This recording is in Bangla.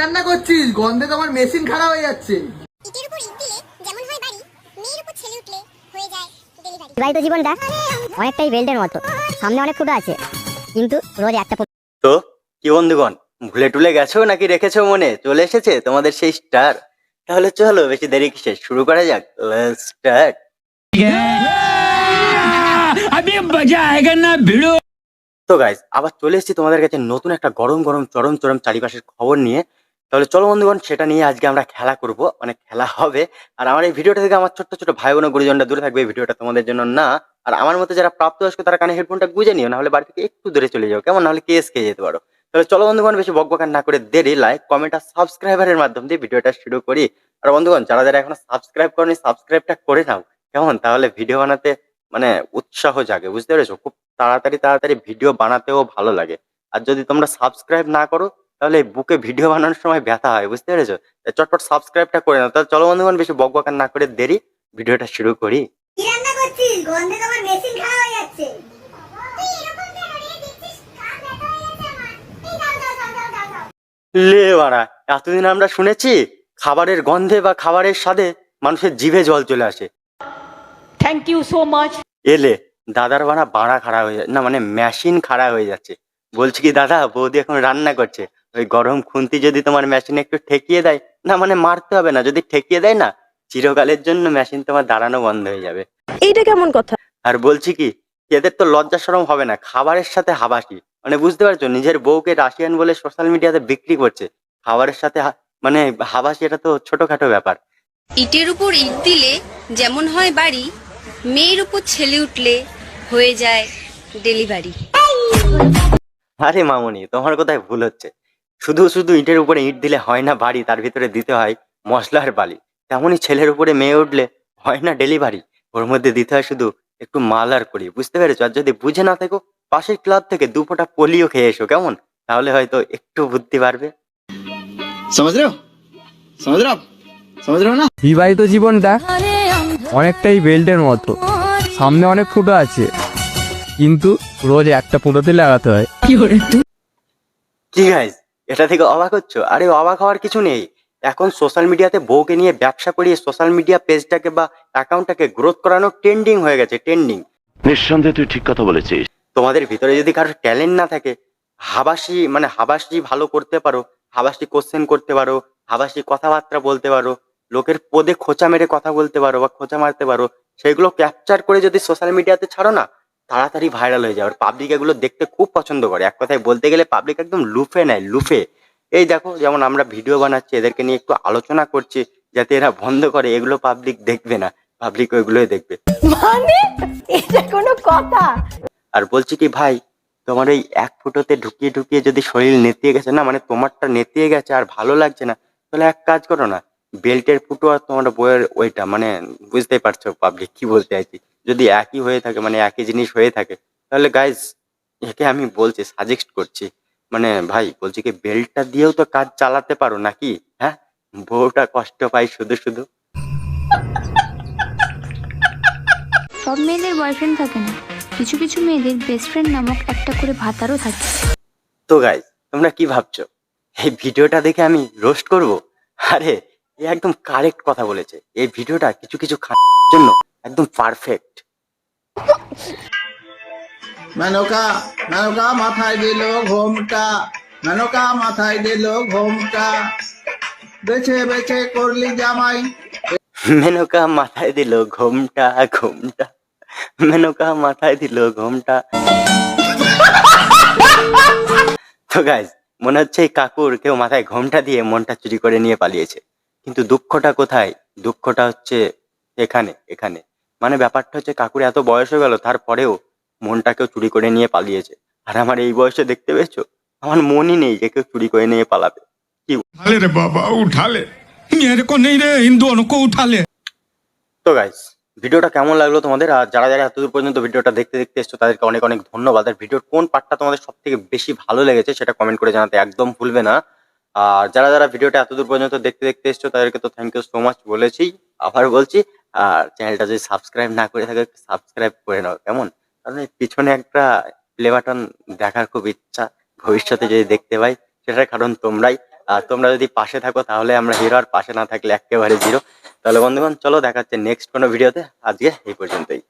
রান্না করছিস? গন্ধে তো আমার মেশিন খারাপ হয়ে যাচ্ছে। ইটের উপর ইট দিলে যেমন হয় বাড়ি মেয়ের উপর ছেলে উঠলে হয়ে যায় ডেলিভারি জীবনটা অনেকটাই বেল্টের মতো। সামনে অনেক আছে কিন্তু রোজ একটা তো কি বন্ধুগণ ভুলে টুলে গেছো নাকি রেখেছো মনে? চলে এসেছে তোমাদের সেই স্টার তাহলে চলো বেশি দেরি কিসে শুরু করা যাক। স্টার্ট আমি আয়েগা না ভিড়ো তো গাইস আবার চলে এসেছি তোমাদের কাছে নতুন একটা গরম গরম চরম চরম চারিপাশের খবর নিয়ে। তাহলে চলো বন্ধুগণ, সেটা নিয়ে আজকে আমরা খেলা করব। মানে খেলা হবে। আর আমার এই ভিডিওটা থেকে আমার ছোট্ট ছোট ভাই বোন গুরুজনটা দূরে থাকবে, এই ভিডিওটা তোমাদের জন্য না। আর আমার মতো যারা প্রাপ্তবয়স্ক, তারা কানে হেডফোনটা গুজে নিও, নাহলে বাড়ি থেকে একটু দূরে চলে যাও, কেমন? নাহলে কেস খেয়ে যেতে পারো। তাহলে চলো বন্ধুগণ, বেশি বকবকার না করে দেরি লাইক কমেন্ট আর সাবস্ক্রাইবারের মাধ্যম দিয়ে ভিডিওটা শুরু করি। আর বন্ধুগণ, যারা যারা এখনও সাবস্ক্রাইব করনি সাবস্ক্রাইবটা করে নাও, কেমন? তাহলে ভিডিও বানাতে মানে উৎসাহ জাগে, বুঝতে পেরেছ? খুব তাড়াতাড়ি তাড়াতাড়ি ভিডিও বানাতেও ভালো লাগে। আর যদি তোমরা সাবস্ক্রাইব না করো তাহলে বুকে ভিডিও বানানোর সময় ব্যথা হয় বুঝতে পেরেছ? চটপট সাবস্ক্রাইবটা করে নাও। তাহলে চলো বন্ধুগণ বেশি বক বকবকার না করে দেরি ভিডিওটা শুরু করি। হয়ে হয়ে লে বাড়া এতদিন আমরা শুনেছি খাবারের গন্ধে বা খাবারের স্বাদে মানুষের জিভে জল চলে আসে। থ্যাংক ইউ সো মাচ এলে দাদার বানা বাড়া খারাপ হয়ে যাচ্ছে না মানে মেশিন খারাপ হয়ে যাচ্ছে। বলছি কি দাদা বৌদি এখন রান্না করছে। ওই গরম খুন্তি যদি তোমার মেশিনে একটু ঠেকিয়ে দেয় না মানে মারতে হবে না যদি ঠেকিয়ে দেয় না চিরকালের জন্য মেশিন তোমার দাঁড়ানো বন্ধ হয়ে যাবে। এইটা কেমন কথা? আর বলছি কি এদের তো লজ্জা সরম হবে না খাবারের সাথে হাবাসি। মানে বুঝতে পারছ নিজের বউকে রাশিয়ান বলে সোশ্যাল মিডিয়াতে বিক্রি করছে। খাবারের সাথে হা- মানে হাবাসি এটা তো ছোটখাটো ব্যাপার। ইটের উপর ইট দিলে যেমন হয় বাড়ি মেয়ের উপর ছেলে উঠলে হয়ে যায় ডেলিভারি আরে মামনি তোমার কোথায় ভুল হচ্ছে। শুধু শুধু ইটের উপরে ইট দিলে হয় না বাড়ি তার ভিতরে দিতে হয় মশলার বালি। তেমনই ছেলের উপরে মেয়ে উঠলে হয় না ডেলিভারি ওর মধ্যে দিতে হয় শুধু একটু মাল আর করি বুঝতে পেরেছ? আর যদি বুঝে না থাকো পাশের ক্লাব থেকে দু ফোঁটা পোলিও খেয়ে এসো কেমন? তাহলে হয়তো একটু বুদ্ধি বাড়বে। বিবাহিত জীবনটা অনেকটাই বেল্টের মতো। সামনে অনেক ফুটো আছে কিন্তু রোজ একটা ফুটোতে লাগাতে হয়। কি গাইজ এটা থেকে অবাক হচ্ছ? আরে অবাক হওয়ার কিছু নেই। এখন সোশ্যাল মিডিয়াতে বউকে নিয়ে ব্যবসা করিয়ে সোশ্যাল মিডিয়া পেজটাকে বা অ্যাকাউন্টটাকে গ্রোথ করানো ট্রেন্ডিং হয়ে গেছে ট্রেন্ডিং নিঃসন্দেহে তুই ঠিক কথা বলেছিস। তোমাদের ভিতরে যদি কারোর ট্যালেন্ট না থাকে হাবাসি মানে হাবাসি ভালো করতে পারো হাবাসি কোশ্চেন করতে পারো হাবাসি কথাবার্তা বলতে পারো লোকের পদে খোঁচা মেরে কথা বলতে পারো বা খোঁচা মারতে পারো সেগুলো ক্যাপচার করে যদি সোশ্যাল মিডিয়াতে ছাড়ো না তাড়াতাড়ি ভাইরাল হয়ে যাবে পাবলিক এগুলো দেখতে খুব পছন্দ করে। এক কথায় বলতে গেলে পাবলিক একদম লুফে নেয় লুফে। এই দেখো যেমন আমরা ভিডিও বানাচ্ছি এদেরকে নিয়ে একটু আলোচনা করছি যাতে এরা বন্ধ করে এগুলো পাবলিক দেখবে না। পাবলিক ওইগুলোই দেখবে। মানে? এটা কোনো কথা? আর বলছি কি ভাই তোমার ওই এক ফুটোতে ঢুকিয়ে ঢুকিয়ে যদি শরীর নেতিয়ে গেছে না মানে তোমারটা নেতিয়ে গেছে আর ভালো লাগছে না তাহলে এক কাজ করো না। বেল্টের ফুটো আর তোমার বইয়ের ওইটা মানে বুঝতেই পারছ পাবলিক কি বলতে চাইছি। যদি একই হয়ে থাকে মানে একই জিনিস হয়ে থাকে তাহলে গাইজ একে আমি বলছি সাজেস্ট করছি। মানে ভাই বলছি কি বেল্টটা দিয়েও তো কাজ চালাতে পারো নাকি? হ্যাঁ? বউটা কষ্ট পাই শুধু শুধু। সব মেয়েদের বয়ফ্রেন্ড থাকে না। কিছু কিছু মেয়েদের বেস্ট ফ্রেন্ড নামক একটা করে ভাতারও থাকে। তো গাইজ তোমরা কি ভাবছ? এই ভিডিওটা দেখে আমি রোস্ট করব? আরে এ একদম কারেক্ট কথা বলেছে। এই ভিডিওটা কিছু কিছু খাওয়ার জন্য একদম পারফেক্ট মেনকা মেনকা মাথায় দিল ঘোমটা মেনকা মাথায় দিল ঘোমটা। বেছে বেছে করলি জামাই। মেনকা মাথায় দিল ঘোমটা ঘোমটা। মেনকা মাথায় দিল ঘোমটা। তো গাইজ মনে হচ্ছে এই কাকুর কেউ মাথায় ঘোমটা দিয়ে মনটা চুরি করে নিয়ে পালিয়েছে। কিন্তু দুঃখটা কোথায়? দুঃখটা হচ্ছে এখানে এখানে। মানে ব্যাপারটা হচ্ছে কাকুর এত বয়স হয়ে গেল তারপরেও মনটাকেও চুরি করে নিয়ে পালিয়েছে। আর আমার এই বয়সে দেখতে পেয়েছ? আমার মনই নেই যে কেউ চুরি করে নিয়ে পালাবে। কি রে বাবা উঠালে। উঠালে। তো গাইস ভিডিওটা কেমন লাগল তোমাদের? আর যারা যারা এতদূর পর্যন্ত ভিডিওটা দেখতে দেখতে এসছো তাদেরকে অনেক অনেক ধন্যবাদ। আর ভিডিওর কোন পার্টটা তোমাদের সব থেকে বেশি ভালো লেগেছে সেটা কমেন্ট করে জানাতে একদম ভুলবে না। আর যারা যারা ভিডিওটা এতদূর পর্যন্ত দেখতে দেখতে এসছো, তাদেরকে তো থ্যাংক ইউ সো মাচ বলেছি, আবার বলছি, আর চ্যানেলটা যদি সাবস্ক্রাইব না করে থাকে সাবস্ক্রাইব করে নাও, কেমন? কারণ পিছনে একটা প্লে বাটন দেখার খুব ইচ্ছা, ভবিষ্যতে যদি দেখতে পাই, সেটার কারণ তোমরাই। আর তোমরা যদি পাশে থাকো, তাহলে আমরা হিরো আর পাশে না থাকলে একেবারে জিরো তাহলে বন্ধুগণ, চলো দেখা হচ্ছে নেক্সট কোনো ভিডিওতে আজকে এই পর্যন্তই।